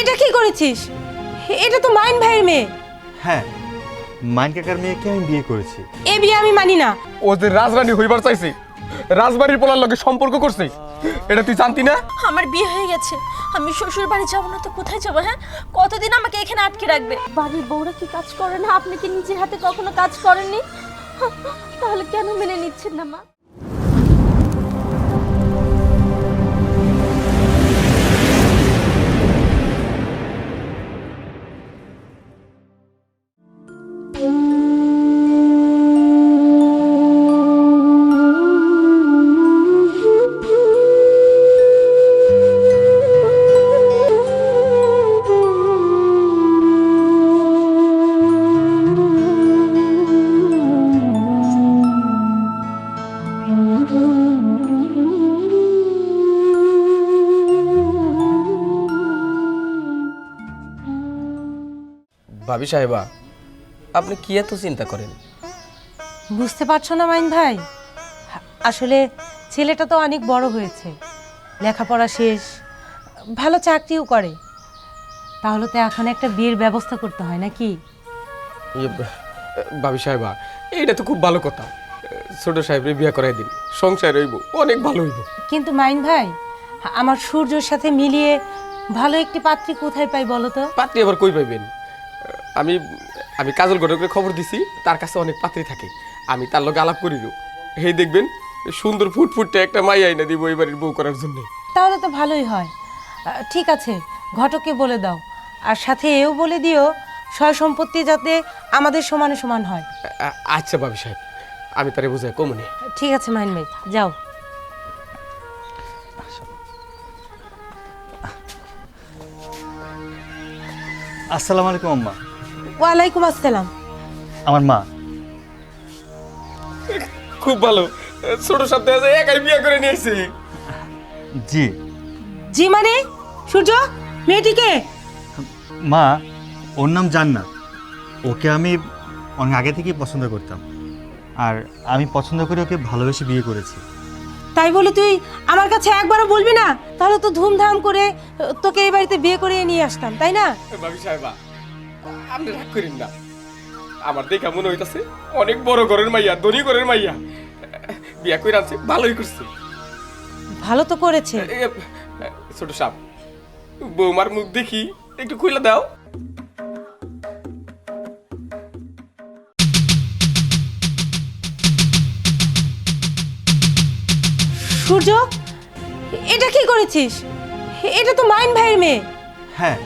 এটা কি করেছিস? এটা তো মাইন ভাইয়ের মেয়ে। হ্যাঁ মাইন কাকার মেয়েকে আমি বিয়ে করেছি। এ বিয়ে আমি মানি না। ও যে রাজরানী হইবার চাইছে রাজবাড়ির পোলার লগে সম্পর্ক করছে এটা তুই জানতি না? আমার বিয়ে হয়ে গেছে আমি শ্বশুর বাড়ি যাব না তো কোথায় যাব হ্যাঁ? কতদিন আমাকে এখানে আটকে রাখবে? বাড়ির বউরা কি কাজ করে না? আপনি কি নিজের হাতে কখনো কাজ করেননি? তাহলে কেন মেনে নিচ্ছেন না মা? ভাবি সাহেবা আপনি কি এত চিন্তা করেন? বুঝতে পারছ না মাইন ভাই? আসলে ছেলেটা তো অনেক বড় হয়েছে লেখাপড়া শেষ ভালো চাকরিও করে। তাহলে তো এখন একটা বিয়ের ব্যবস্থা করতে হয় নাকি? ইয়ে, ভাবি সাহেবা এইটা তো খুব ভালো কথা। ছোট সাহেবের বিয়ে করাই দিন সংসার হইব অনেক ভালো হইব। কিন্তু মাইন ভাই আমার সূর্যর সাথে মিলিয়ে ভালো একটি পাত্রী কোথায় পাই বলো তো? পাত্রী আবার কই পাইবেন? আমি আমি কাজল ঘটকের খবর দিছি তার কাছে অনেক পাত্রী থাকে। আমি তার লগে আলাপ করিল। হেই দেখবেন সুন্দর ফুটফুটে একটা মাই আইনা দিব এই বাড়ির বউ করার জন্য। তাহলে তো ভালোই হয়। ঠিক আছে ঘটককে বলে দাও। আর সাথে এও বলে দিও সয় সম্পত্তি যাতে আমাদের সমানে সমান হয়। আচ্ছা ভাবি সাহেব আমি তারে বুঝাই কমনি ঠিক আছে মাইন ভাই যাও। আসসালামু আলাইকুম আম্মা। ওয়ালাইকুম আসসালাম। আমার মা। খুব ভালো। ছোট সাথে একাই বিয়ে করে নিয়েছে। জি। জি মানে? সূর্য মেয়েটিকে? মা ওর নাম জান্নাত। ওকে আমি অনেক আগে থেকেই পছন্দ করতাম। আর আমি পছন্দ করে ওকে ভালোবেসে বিয়ে করেছি। তাই বলে তুই আমার কাছে একবারও বলবি না? তাহলে তো ধুমধাম করে তোকে এই বাড়িতে বিয়ে করে নিয়ে আসতাম তাই না? আপনি রাগ করেন না। আমার দেখা মনে হইতাছে অনেক বড় ঘরের মাইয়া ধনী ঘরের মাইয়া। বিয়া করে আনছে ভালোই করছে। ভালো তো করেছে। ছোট সাপ বৌমার মুখ দেখি একটু খুলে দাও। সূর্য এটা কি করেছিস? এটা তো মাইন ভাইয়ের মেয়ে। হ্যাঁ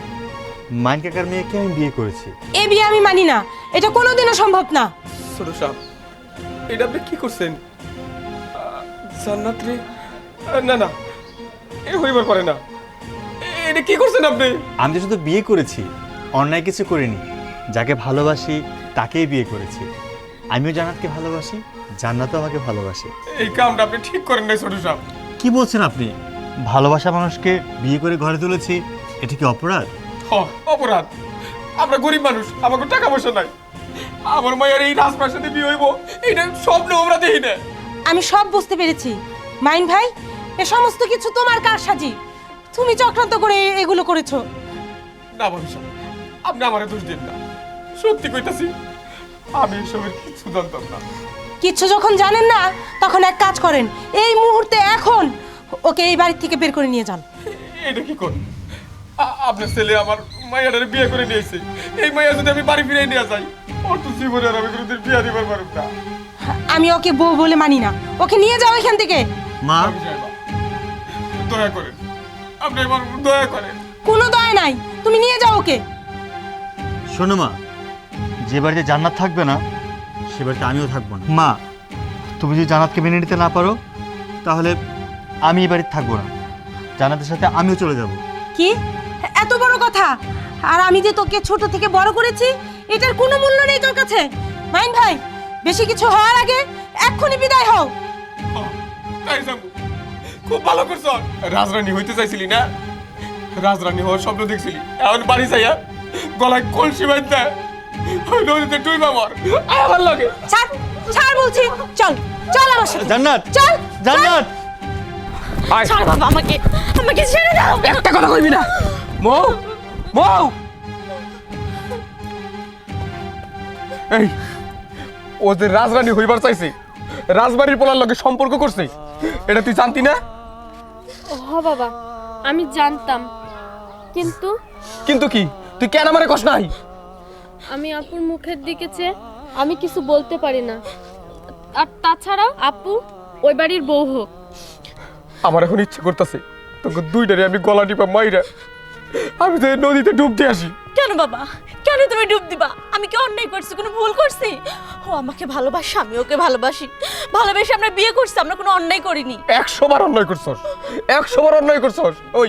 মাইন কাকার মেয়েকে আমি বিয়ে করেছি। এ বিয়ে আমি মানি না। এটা কোনোদিনও সম্ভব না। ছোট সাপ এটা আপনি কি করছেন? জান্নাত রে না না এ হইবার পারে না। এ- এটা কি করছেন আপনি? আমি তো শুধু বিয়ে করেছি অন্যায় কিছু করিনি। যাকে ভালোবাসি তাকেই বিয়ে করেছি। আমিও জান্নাতকে ভালোবাসি জান্নাতও আমাকে ভালোবাসে। এই কামটা আপনি ঠিক করেন নাই ছোট সাপ। কি বলছেন আপনি? ভালোবাসা মানুষকে বিয়ে করে ঘরে তুলেছি এটা কি অপরাধ? অপরাধ। আমরা গরিব মানুষ আমাকে টাকা পয়সা নাই। আমার মায়ের এই রাজপ্রাসাদে বিয়ে হইব এটা স্বপ্ন আমরা দেখি না। আমি সব বুঝতে পেরেছি। মাইন ভাই এ সমস্ত কিছু তোমার কার সাজি? তুমি চক্রান্ত করে এগুলো করেছ। না ভবিষ্যৎ আপনি আমার দোষ দিন না। সত্যি কইতাছি আমি এসবের কিছু জানতাম না। কিচ্ছু যখন জানেন না তখন এক কাজ করেন। এই মুহূর্তে এখন ওকে এই বাড়ি থেকে বের করে নিয়ে যান। এটা কি কর আ- আপনার ছেলে আমার মাইয়াটারে বিয়ে করে নিয়েছে এই মাইয়া যদি আমি বাড়ি ফিরে নিয়ে যাই ওর তো জীবনে আর আমি কোনোদিন বিয়ে দিবার পারব না। আমি ওকে বউ বলে মানি না। ওকে নিয়ে যাও এখান থেকে। মা। দয়া করেন। আপনি আমার দয়া করেন। কোনো দয় নাই। তুমি নিয়ে যাও ওকে। শোনো মা যে বাড়িতে জান্নাত থাকবে না সে বাড়িতে আমিও থাকব না। মা তুমি যদি জান্নাতকে মেনে নিতে না পারো তাহলে আমি এই বাড়িতে থাকব না। জান্নাতের সাথে আমিও চলে যাব। কি? এত বড় কথা? আর আমি যে তোকে ছোট থেকে বড় করেছি এটার কোনো মূল্য নেই তোর কাছে। মাইন ভাই বেশি কিছু হওয়ার আগে এক্ষুনি বিদায় হও। তাই খুব ভালো করছ। রাজরানী হইতে চাইছিলি না? রাজরানী হওয়ার স্বপ্ন দেখছিলি। এখন বাড়ি যাইয়া গলায় কলসি বাঁধতে ওই নদীতে টুই মামার আমার লাগে। ছাড় ছাড় বলছি। চল চল আমার সাথে। জান্নাত চল। জান্নাত। ছাড় বাবা আমাকে আমাকে ছেড়ে দাও। একটা কথা কইবি না। মো বউ এই ও যে রাজরানী হইবার চাইছে রাজবাড়ির পোলার লগে সম্পর্ক করছে এটা তুই জানতি না? হ বাবা আমি জানতাম। কিন্তু? কিন্তু কি? তুই কেন আমারে কষ্ট নাই? আমি আপুর মুখের দিকে চেয়ে আমি কিছু বলতে পারি না। আর তাছাড়া আপু ওই বাড়ির বউ হোক। আমার এখন ইচ্ছে করতেছে তোকে দুইটারে আমি গলা টিপা মাইরা আমি তো নদীতে ডুব দিয়ে আসি। কেন বাবা? কেন তুমি ডুব দিবা? আমি কি অন্যায় করছি? কোনো ভুল করছি? ও আমাকে ভালোবাসে আমি ওকে ভালোবাসি। ভালোবেসে আমরা বিয়ে করছি আমরা কোনো অন্যায় করিনি। একশো বার অন্যায় করছস। একশো বার অন্যায় করছস। ওই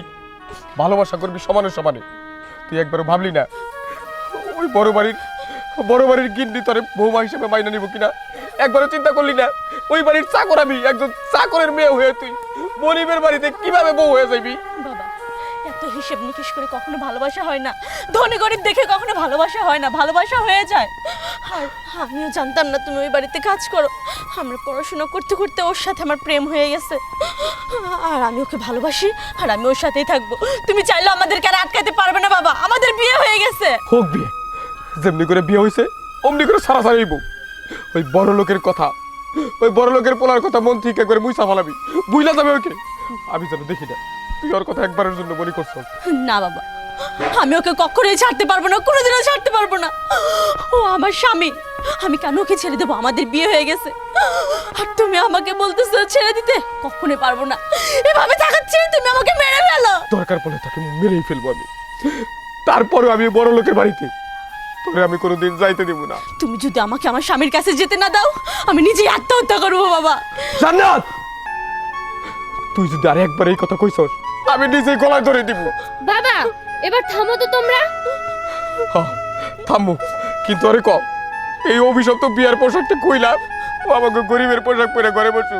ভালোবাসা করবি সমানে সমানে। তুই একবারও ভাবলি না? ওই বড় বাড়ির বড় বাড়ির গিন্নি তোরে বৌমা হিসেবে মাইনা নিব কিনা? একবারও চিন্তা করলি না? ওই বাড়ির চাকর আমি একজন চাকরের মেয়ে হয়ে তুই গরিবের বাড়িতে কীভাবে বউ হয়ে যাবি? এত হিসেব নিকেশ করে কখনো ভালোবাসা হয় না। ধনী গরিব দেখে কখনো ভালোবাসা হয় না, ভালোবাসা হয়ে যায়। আর আমিও জানতাম না তুমি ওই বাড়িতে কাজ করো। আমরা পড়াশোনা করতে করতে ওর সাথে আমার প্রেম হয়ে গেছে। আর আমি ওকে ভালোবাসি, আর আমি ওর সাথেই থাকব। তুমি চাইলে আমাদেরকে আর আটকাতে পারবে না বাবা, আমাদের বিয়ে হয়ে গেছে। হোক বিয়ে, যেমনি করে বিয়ে হয়েছে অমনি করে সারা সারাইব। ওই বড় লোকের কথা, ওই বড় লোকের পোলার কথা মন থেকে করে মুইসা ফালাবি। বুঝলা যাবে ওকে আমি যেন দেখি না। তুই ওর কথা একবারের জন্য বলি করছ? না বাবা আমি ওকে কখনোই ছাড়তে পারব না কোনোদিনও ছাড়তে পারব না। ও আমার স্বামী আমি কেন ওকে ছেড়ে দেবো? আমাদের বিয়ে হয়ে গেছে। আর তুমি আমাকে বলতেছো ছেড়ে দিতে? কখনোই পারব না। এভাবে থাকাচ্ছি তুমি আমাকে মেরে ফেলো। দরকার পড়লে তাকে মেরেই ফেলব আমি। তারপরেও আমি বড় লোকের বাড়িতে। তোরে আমি কোনোদিন যাইতে দেবো না। তুমি যদি আমাকে আমার স্বামীর কাছে যেতে না দাও আমি নিজেই আত্মহত্যা করব বাবা। জান্নাত! তুই যদি আর একবার এই কথা কইছস আমি নিজেই গলায় ধরে দিব। বাবা এবার থামো তো তোমরা। হ্যাঁ, থামু। কিন্তু আরে কম এই অভিশপ্ত বিয়ার পোশাকটা কইলাম ও আমাকে গরিবের পোশাক পরে ঘরে বসু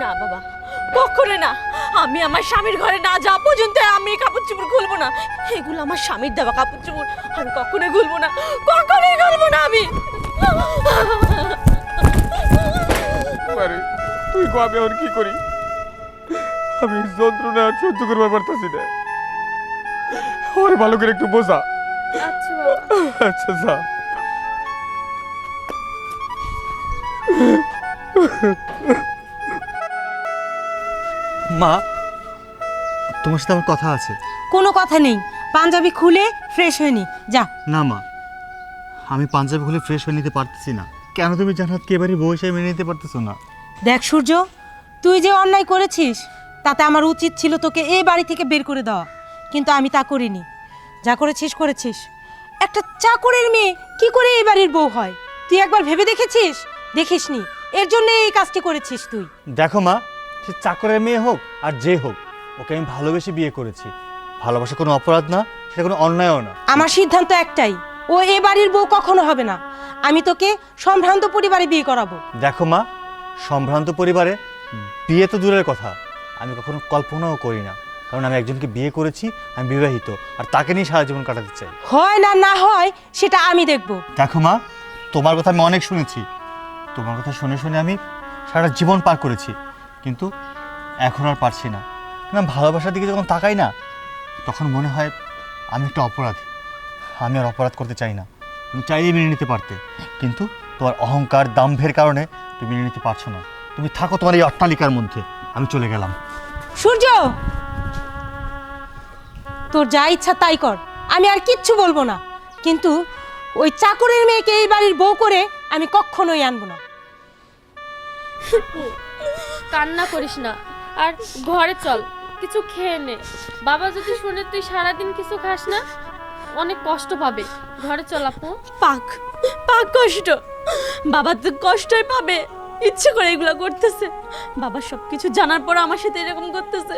না বাবা কখনো না। আমি আমার স্বামীর ঘরে না যাওয়া পর্যন্ত আমি এই কাপড় চোপড় খুলবো না। এগুলো আমার স্বামীর দেওয়া কাপড় চোপড় আমি কখনোই খুলবো না। কখনোই খুলবো না আমি। তুই গো আমি এখন কি করি? আমি যন্ত্রণা আর সহ্য করবার পারতাছি না। ওরে ভালো করে একটু বোঝা। আচ্ছা বাবা। আচ্ছা যা। মা তোমার সাথে আমার কথা আছে। কোনো কথা নেই। পাঞ্জাবি খুলে ফ্রেশ হয়ে নি। যা। না মা আমি পাঞ্জাবি খুলে ফ্রেশ হয়ে নিতে পারতেছি না। কেন তুমি জান্নাতকে এবারে বউ হিসেবে মেনে নিতে পারতেছো না? দেখ সূর্য তুই যে অন্যায় করেছিস তাতে আমার উচিত ছিল তোকে এই বাড়ি থেকে বের করে দেওয়া। কিন্তু আমি তা করিনি। যা করেছিস করেছিস। একটা চাকরের মেয়ে কি করে এই বাড়ির বউ হয়? তুই একবার ভেবে দেখেছিস? দেখিসনি। এর জন্য এই কাজটি করেছিস তুই। দেখো মা সে চাকরের মেয়ে হোক আর যে হোক ওকে আমি ভালোবেসে বিয়ে করেছি। ভালোবাসা কোনো অপরাধ না সেটা কোনো অন্যায়ও না। আমার সিদ্ধান্ত একটাই ও এ বাড়ির বউ কখনো হবে না। আমি তোকে সম্ভ্রান্ত পরিবারে বিয়ে করাবো। দেখো মা সম্ভ্রান্ত পরিবারে বিয়ে তো দূরের কথা। আমি কখনো কল্পনাও করি না। কারণ আমি একজনকে বিয়ে করেছি আমি বিবাহিত আর তাকে নিয়ে সারা জীবন কাটাতে চাই। হয় না না হয় সেটা আমি দেখব। দেখো মা তোমার কথা আমি অনেক শুনেছি। তোমার কথা শুনে শুনে আমি সারা জীবন পার করেছি। কিন্তু এখন আর পারছি না। কারণ ভালোবাসার দিকে যখন তাকাই না তখন মনে হয় আমি একটা অপরাধী। আমি আর অপরাধ করতে চাই না। তুমি চাইলেই মেনে নিতে পারতে। কিন্তু তোমার অহংকার দাম্ভের কারণে তুমি মেনে নিতে পারছ না। তুমি থাকো তোমার এই অট্টালিকার মধ্যে। আমি চলে গেলাম। সূর্য! তোর যা ইচ্ছা তাই কর। আমি আর কিচ্ছু বলব না। কিন্তু ওই চাকরের মেয়েকে এই বাড়ির বউ করে আমি কখনোই আনব না। কান্না করিস না। আর ঘরে চল কিছু খেয়ে নে। বাবা যদি শুনে তুই সারাদিন কিছু খাস না অনেক কষ্ট পাবে। ঘরে চল আপু। পাক পাক কষ্ট। বাবা তো কষ্টই পাবে। ইচ্ছে করে এগুলো করতেছে। বাবা সব কিছু জানার পর আমার সাথে এরকম করতেছে।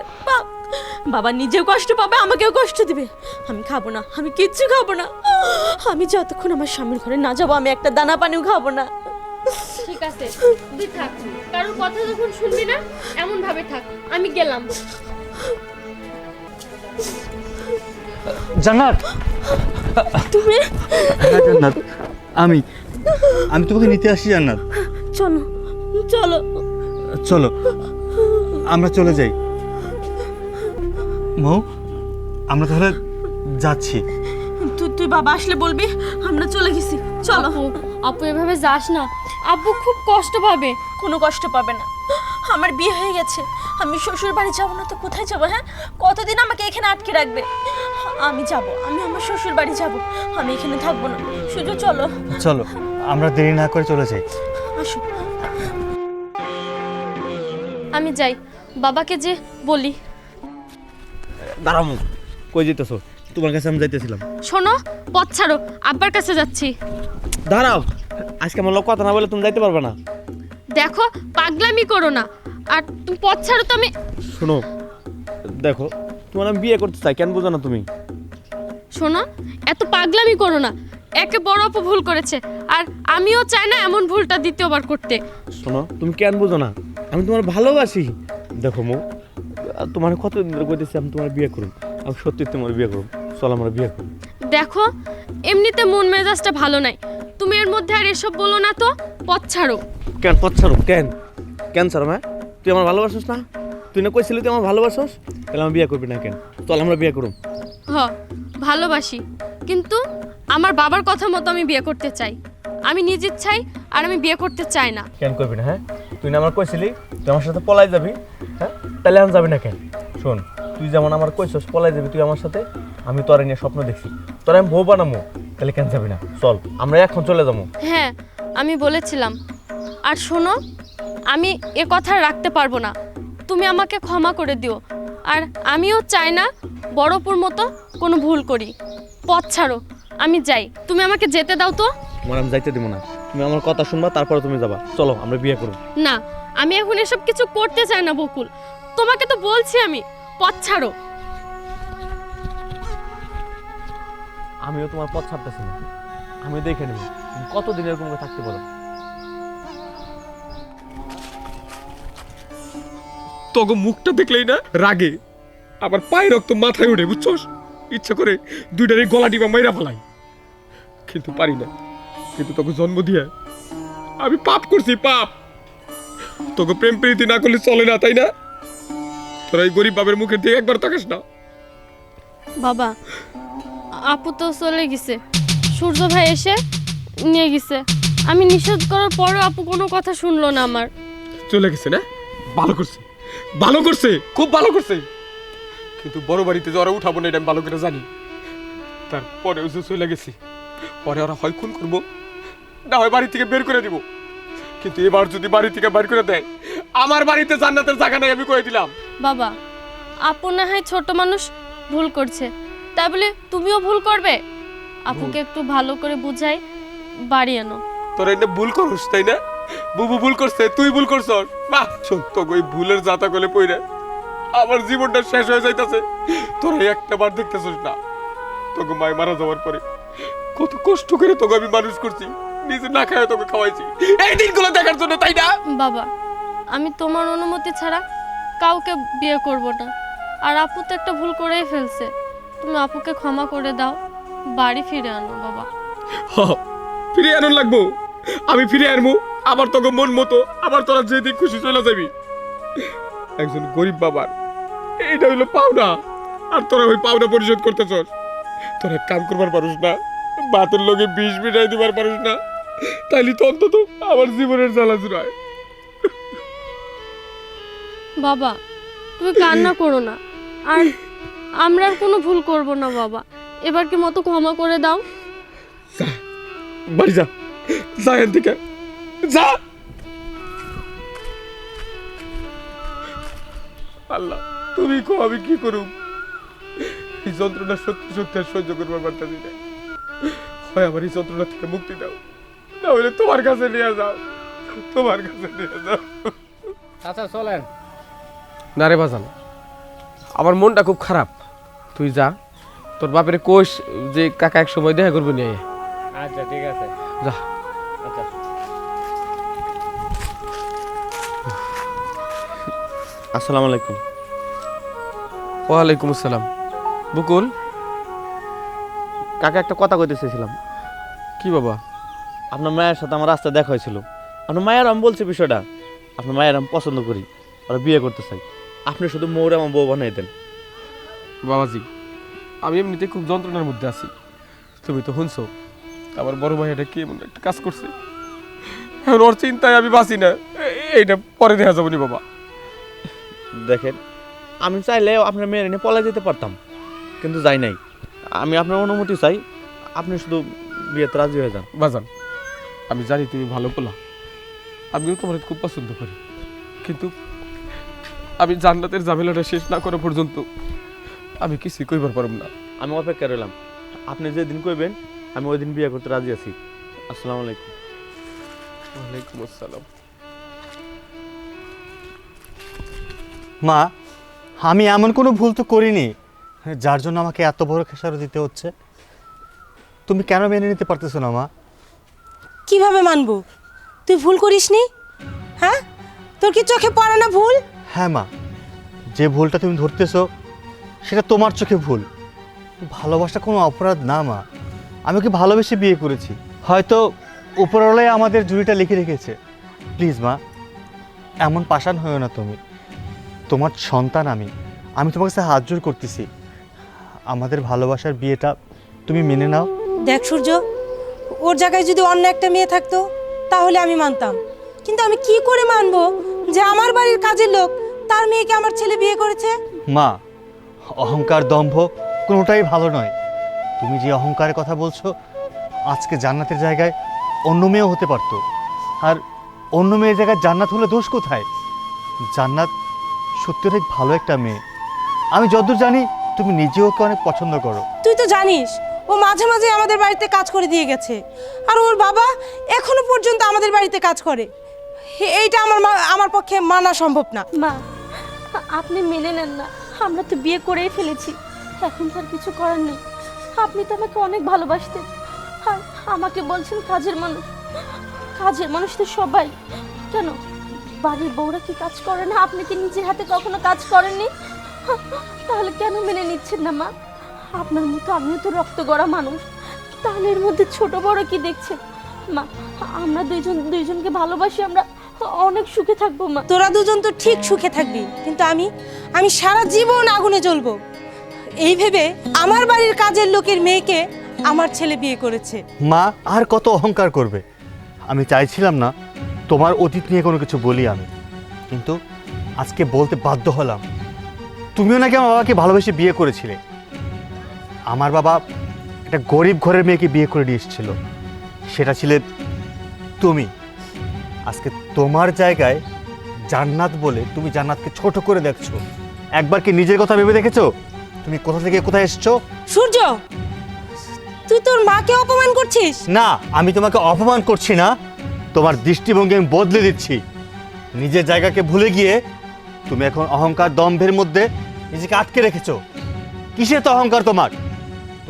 বাবা নিজেও কষ্ট পাবে আমাকেও কষ্ট দিবে। আমি খাব না আমি কিচ্ছু খাব না। আমি যতক্ষণ আমার স্বামীর ঘরে না যাব আমি একটা দানা পানিও খাব না। ঠিক আছে তুই থাক। কারোর কথা যখন শুনবি না এমন ভাবে থাক। আমি গেলাম। জান্নাত! তুমি? হ্যাঁ জান্নাত। আমি আমি তোমাকে নিতে আসি জান্নাত। চলো। চলো। চলো আমরা চলে যাই। মৌ আমরা তাহলে যাচ্ছি। তুই তুই বাবা আসলে বলবি? আমরা চলে গেছি। চলো। আপু আপু এভাবে যাস না। আব্বু খুব কষ্ট পাবে। কোনো কষ্ট পাবে না। আমার বিয়ে হয়ে গেছে। আমি শ্বশুর বাড়ি যাব না তো কোথায় যাব হ্যাঁ? কতদিন আমাকে এখানে আটকে রাখবে? আমি যাব। আমি আমার শ্বশুর বাড়ি যাব। আমি এখানে থাকব না। শুধু চলো। চলো আমরা দেরি না করে চলে যাই। আসো। আমি যাই। বাবাকে যে বলি। দাঁড়াও মুখ। কই যেতেছো তোমার কাছে আমি যাইতেছিলাম। শোনো পথ ছাড়ো। আব্বার কাছে যাচ্ছি। দাঁড়াও। আজকে আমার লোক কথা না বলে তুমি যাইতে পারবে না। দেখো পাগলামি করো না। আর তুমি পথ ছাড়ো তো আমি শোনো দেখো তোমার আমি বিয়ে করতে চাই কেন বোঝো না তুমি? শোনো এত পাগলামি করো না। একে বড় আপু ভুল করেছে। আর আমিও চাই না এমন ভুলটা দ্বিতীয়বার করতে। শোনো তুমি কেন বোঝো না? আমি তোমার ভালোবাসি। দেখো মো তোমার কতদিন ধরে কইতেছি আমি তোমার বিয়ে করুন আমি সত্যি তোমার বিয়ে করুন চল আমরা বিয়ে করুন দেখো এমনিতে মন মেজাজটা ভালো নাই। তুমি এর মধ্যে আর এসব বলো না তো পথ ছাড়ো। কেন পথ ছাড়ো? কেন? কেন ছাড়ো মা? তুই আমার ভালোবাসিস না? তুই না কইছিলি তুই আমার ভালোবাসিস? তাহলে আমি বিয়ে করবি না কেন? চল আমরা বিয়ে করুন হ ভালোবাসি। কিন্তু আমার বাবার কথা মতো আমি বিয়ে করতে চাই। আমি নিজ ইচ্ছাই আর আমি বিয়ে করতে চাই না। কেন করবি না হ্যাঁ? তুই না আমার কইছিলি তুই আমার সাথে পলাই যাবি হ্যাঁ? তাহলে আমি যাবি না কেন? শোন তুই যেমন আমার কইছস পলাই যাবি তুই আমার সাথে আমি তোর নিয়ে স্বপ্ন দেখছি। তোর আমি বউ বানামো তাহলে কেন যাবি না? চল আমরা এখন চলে যাব। হ্যাঁ আমি বলেছিলাম। আর শোনো আমি এ কথা রাখতে পারব না। তুমি আমাকে ক্ষমা করে দিও। আর আমিও চাই না বড়পুর মতো কোনো ভুল করি। পথ ছাড়ো আমি যাই। তুমি আমাকে যেতে দাও তো। তোমার আমি যাইতে দেবো না। তুমি আমার কথা শুনবা তারপরে তুমি যাবা। চলো আমরা বিয়ে করব। না আমি এখন এসব কিছু করতে চাই না বকুল। তোমাকে তো বলছি আমি পথ ছাড়ো। আমিও তোমার পথ ছাড়তেছি না। আমি দেখে নেব তুমি কতদিন এরকম করে থাকতে বলো। তোকে মুখটা দেখলেই না রাগে। আবার পায়ে রক্ত মাথায় ওঠে বুঝছস? ইচ্ছা করে দুইটারই গলা টিপা মাইরা ফেলাই। কিন্তু পারি না। কিন্তু তোকে জন্ম দিয়ে আমি পাপ করছি পাপ। তোকে প্রেম প্রীতি না করলে চলে না তাই না? তোরা এই গরিব বাবের মুখের দিকে একবার তাকাস না। বাবা আপু তো চলে গেছে। সূর্য ভাই এসে নিয়ে গেছে। আমি নিষেধ করার পরও আপু কোনো কথা শুনলো না আমার। চলে গেছে না? ভালো করছে। ভালো করছে খুব ভালো করছে। কিন্তু বড় বাড়িতে ওরা উঠাবো না এটা আমি ভালো করে জানি। তারপরে যে চলে গেছি পরে ওরা হয় খুন করব। না হয় বাড়ি থেকে বের করে দিব। কিন্তু এবার যদি বাড়ি থেকে বের করে দেয় আমার বাড়িতে জান্নাতের জায়গা নাই আমি কয়ে দিলাম। বাবা আপু না হয় ছোট মানুষ ভুল করছে। তাই বলে তুমিও ভুল করবে? আপুকে একটু ভালো করে বুঝাই বাড়ি আনো। তোরা এটা ভুল করস তাই না? বুবু ভুল করছে তুই ভুল করছ বাহ তোকে ওই ভুলের জাতা গলে পইরে আমার জীবনটা শেষ হয়ে যাইতাছে। তোরা একটা বার দেখতেছিস না। তোকে মায় মারা যাওয়ার পরে কত কষ্ট করে তোকে আমি মানুষ করছি। নিজে না খায় তোকে খাওয়াইছি। এই দিনগুলো দেখার জন্য তাই না? বাবা আমি তোমার অনুমতি ছাড়া কাউকে বিয়ে করব না। আর আপু তো একটা ভুল করেই ফেলছে। তুমি আপুকে ক্ষমা করে দাও বাড়ি ফিরে আনো বাবা। হ, ফিরে আনুন লাগবো। আমি ফিরে আনব আবার তোকে মন মতো আবার তোরা যেদিন খুশি চলে যাবি। একজন গরিব বাবার এইটা হইল পাওনা। আর তোরা ওই পাওনা পরিশোধ করতেছস তোরা এক কাম করবার পারুস না বাতের লোকে বিষ মিটাই দিবার পারুস না। তাইলে তো অন্তত আমার জীবনের জ্বালা জুড়ায়। বাবা তুমি কান্না করো না। আর আমরা আর কোনো ভুল করব না বাবা। এবার কি মতো ক্ষমা করে দাও? বাড়ি যা। যা এখান থেকে। যা। আল্লাহ তুমি কো আমি কি করুম? এই যন্ত্রণা সত্যি সত্যি আর সহ্য করবার পারতাছি না হয় আমার এই যন্ত্রণা থেকে মুক্তি দাও। না হলে তোমার কাছে নিয়ে যাও। তোমার কাছে নিয়ে যাও। আচ্ছা চলেন। না রে বাজান আমার মনটা খুব খারাপ। তুই যা তোর বাপের কোষ যে কাকা এক সময় দেখা করব নিয়ে আচ্ছা ঠিক আছে। যা। আচ্ছা। আসসালামু আলাইকুম। ওয়ালাইকুম আসসালাম। বকুল? কাকা একটা কথা কইতে চাইছিলাম। কি বাবা? আপনার মায়ের সাথে আমার রাস্তায় দেখা হয়েছিল। আপনার মায়ের আমি বলছি বিষয়টা আপনার মায়ের আমি পছন্দ করি আর বিয়ে করতে চাই। আপনি শুধু মৌরে আমার বউ বানাই দেন। বাবাজি আমি এমনিতে খুব যন্ত্রণার মধ্যে আছি। তুমি তো শুনছো আমার বড় ভাই এটা কি একটা কাজ করছে? এখন ওর চিন্তায় আমি বাঁচি না। এইটা পরে দেখা যাব নি বাবা। দেখেন আমি চাইলে আপনার মেয়ের এনে পলাই যেতে পারতাম কিন্তু যাই নাই। আমি আপনার অনুমতি চাই আপনি শুধু বিয়েতে রাজি হয়ে যান। বাজান আমি জানি তুমি ভালো পোলা। আমিও তোমার খুব পছন্দ করি। কিন্তু আমি জান্নাতের ঝামেলাটা শেষ না করা পর্যন্ত আমি কিছুই কইবার পারব না। আমি অপেক্ষা রইলাম। আপনি যেদিন কইবেন আমি ওই দিন বিয়ে করতে রাজি আছি। আসসালামু আলাইকুম। ওয়ালাইকুম আসসালাম। মা আমি এমন কোনো ভুল তো করিনি যার জন্য আমাকে এত বড় খেসারো দিতে হচ্ছে। তুমি কেন মেনে নিতে পারতেছো না মা? কীভাবে মানবো? তুই ভুল করিসনি? হ্যাঁ? তোর কি চোখে পড়ে না ভুল? হ্যাঁ মা যে ভুলটা তুমি ধরতেছো সেটা তোমার চোখে ভুল। ভালোবাসা কোনো অপরাধ না মা। আমি ওকে ভালোবেসে বিয়ে করেছি। হয়তো উপরওয়ালাই আমাদের জুড়িটা লিখে রেখেছে। প্লিজ মা এমন পাষাণ হয়েও না তুমি। তোমার সন্তান আমি। আমি তোমার কাছে হাত জোর করতেছি। আমাদের ভালোবাসার বিয়েটা তুমি মেনে নাও। দেখ সূর্য ওর জায়গায় যদি অন্য একটা মেয়ে থাকতো তাহলে আমি মানতাম। কিন্তু আমি কি করে মানব যে আমার বাড়ির কাজের লোক তার মেয়েকে আমার ছেলে বিয়ে করেছে? মা অহংকার দম্ভ কোনোটাই ভালো নয়। তুমি যে অহংকারের কথা বলছো আজকে জান্নাতের জায়গায় অন্য মেয়েও হতে পারতো। আর অন্য মেয়ের জায়গায় জান্নাত হলে দোষ কোথায়? জান্নাত সত্যি অনেক ভালো একটা মেয়ে। আমি যতদূর জানি তুমি নিজেও ওকে অনেক পছন্দ করো। তুই তো জানিস ও মাঝে মাঝে আমাদের বাড়িতে কাজ করে দিয়ে গেছে। আর ওর বাবা এখনও পর্যন্ত আমাদের বাড়িতে কাজ করে। এইটা আমার আমার পক্ষে মানা সম্ভব না। মা, আপনি মেনে নেন না। আমরা তো বিয়ে করেই ফেলেছি। এখন তো আর কিছু করার নেই। আপনি তো আমাকে অনেক ভালোবাসতেন। আর আমাকে বলছেন কাজের মানুষ। কাজের মানুষ তো সবাই। কেন? বাড়ির বউরা কি কাজ করে না? আপনি কি নিজের হাতে কখনো কাজ করেননি? তাহলে কেন মেনে নিচ্ছেন না, মা? আপনার মতো আমিও তো রক্ত গড়া মানুষ। তাহলে এর মধ্যে ছোট বড় কি দেখছে? মা আমরা দুইজন দুইজনকে ভালোবাসি আমরা অনেক সুখে থাকব মা। তোরা দুজন তো ঠিক সুখে থাকবি কিন্তু আমি আমি সারা জীবন আগুনে জ্বলবো। এই ভেবে আমার বাড়ির কাজের লোকের মেয়েকে আমার ছেলে বিয়ে করেছে। মা আর কত অহংকার করবে? আমি চাইছিলাম না তোমার অতীত নিয়ে কোনো কিছু বলি আমি। কিন্তু আজকে বলতে বাধ্য হলাম। তুমিও নাকি আমার বাবাকে ভালোবেসে বিয়ে করেছিলে। আমার বাবা একটা গরিব ঘরের মেয়েকে বিয়ে করে নিয়ে এসেছিল। সেটা ছিলে তুমি। আজকে তোমার জায়গায় জান্নাত বলে তুমি জান্নাতকে ছোট করে দেখছ। একবার কি নিজের কথা ভেবে দেখেছ? তুমি কোথা থেকে কোথায় এসছো? সূর্য! তুই তোর মাকে অপমান করছিস? না আমি তোমাকে অপমান করছি না। তোমার দৃষ্টিভঙ্গি আমি বদলে দিচ্ছি। নিজের জায়গাকে ভুলে গিয়ে তুমি এখন অহংকার দম্ভের মধ্যে নিজেকে আটকে রেখেছো। কিসের তো অহংকার তোমার?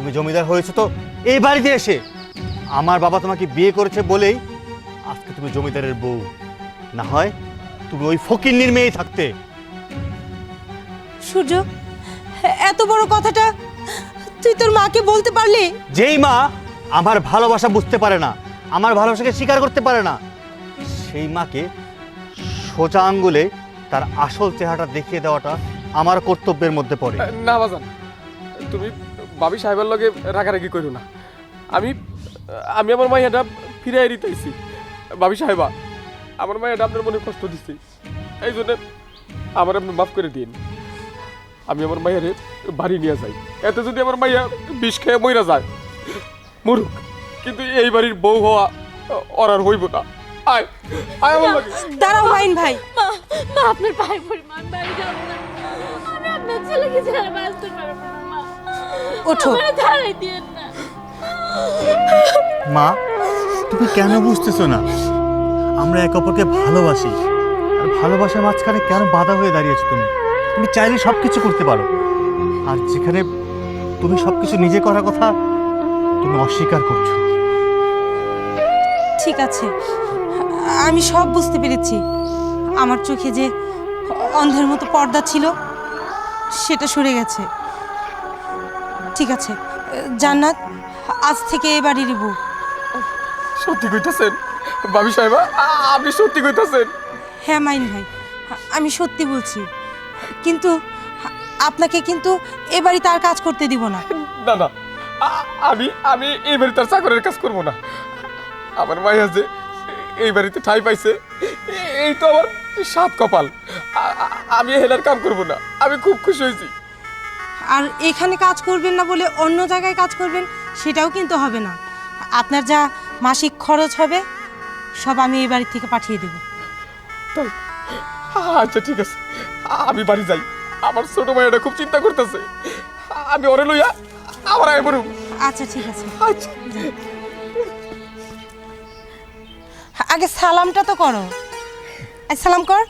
তুমি জমিদার হয়েছো তো এই বাড়িতে এসে। আমার বাবা তোমাকে বিয়ে করেছে বলেই আজকে তুমি জমিদারের বউ। না হয় তুমি ওই ফকির মেয়েই থাকতে। সূর্য এত বড় কথাটা তুই তোর মাকে বলতে পারলি? যেই মা আমার ভালোবাসা বুঝতে পারে না আমার ভালোবাসাকে স্বীকার করতে পারে না সেই মাকে সোজা আঙ্গুলে তার আসল চেহারাটা দেখিয়ে দেওয়াটা আমার কর্তব্যের মধ্যে পড়ে। না বাজান তুমি বাবি সাহেবের লগে রাগারাগি করো না। আমি আমি আমার মাইয়াটা ফিরাই দিতেছি বাবি সাহেবা আমার মাইয়াটা আপনার মনে কষ্ট দিচ্ছি এই জন্য আমার আপনি মাফ করে দিন আমি আমার মাইয়ারে বাড়ি নিয়ে যাই। এতে যদি আমার মাইয়া বিষ খেয়ে মইরা যায় মরুক। কিন্তু এই বাড়ির বউ হওয়া ওর আর হইব না। আয় আয় আমার লগে। দাঁড়াও ভাই। মা মা আপনার পায়ে পরিমাণ বাড়ি যাব না। আমি আপনার ছেলেকে ছাড়া বাঁচতে পারব না। ওঠো। মা তুমি কেন বুঝতেছো না? আমরা একে অপরকে ভালোবাসি। আর ভালোবাসার মাঝখানে কেন বাধা হয়ে দাঁড়িয়েছো তুমি? তুমি চাইলে সব কিছু করতে পারো। আর যেখানে তুমি সব কিছু নিজে করার কথা তুমি অস্বীকার করছ। ঠিক আছে। আমি সব বুঝতে পেরেছি। আমার চোখে যে অন্ধের মতো পর্দা ছিল সেটা সরে গেছে। ঠিক আছে। জান্নাত আজ থেকে এ বাড়ির বউ সত্যি কইতাছেন? বাবি সাহেবা আপনি সত্যি কইতাছেন? হ্যাঁ মাইন ভাই আমি সত্যি বলছি। কিন্তু আপনাকে কিন্তু এ বাড়িতে আর কাজ করতে দিব না। না না আমি আমি এই বাড়িতে আর চাকরের কাজ করব না। আমার মাইয়া আছে এই বাড়িতে ঠাই পাইছে এই তো আমার সাত কপাল। আমি হেলার কাম করব না। আমি খুব খুশি হয়েছি। আর এখানে কাজ করবেন না বলে অন্য জায়গায় কাজ করবেন সেটাও কিন্তু হবে না। আপনার যা মাসিক খরচ হবে সব আমি এই বাড়ি থেকে পাঠিয়ে দেব। তাই? আচ্ছা ঠিক আছে। আমি বাড়ি যাই। আমার ছোট মাইয়াটা খুব চিন্তা করতেছে। আমি ওরে লইয়া আবার আয় বলুন আচ্ছা ঠিক আছে। আচ্ছা। আগে সালামটা তো করো। সালাম কর।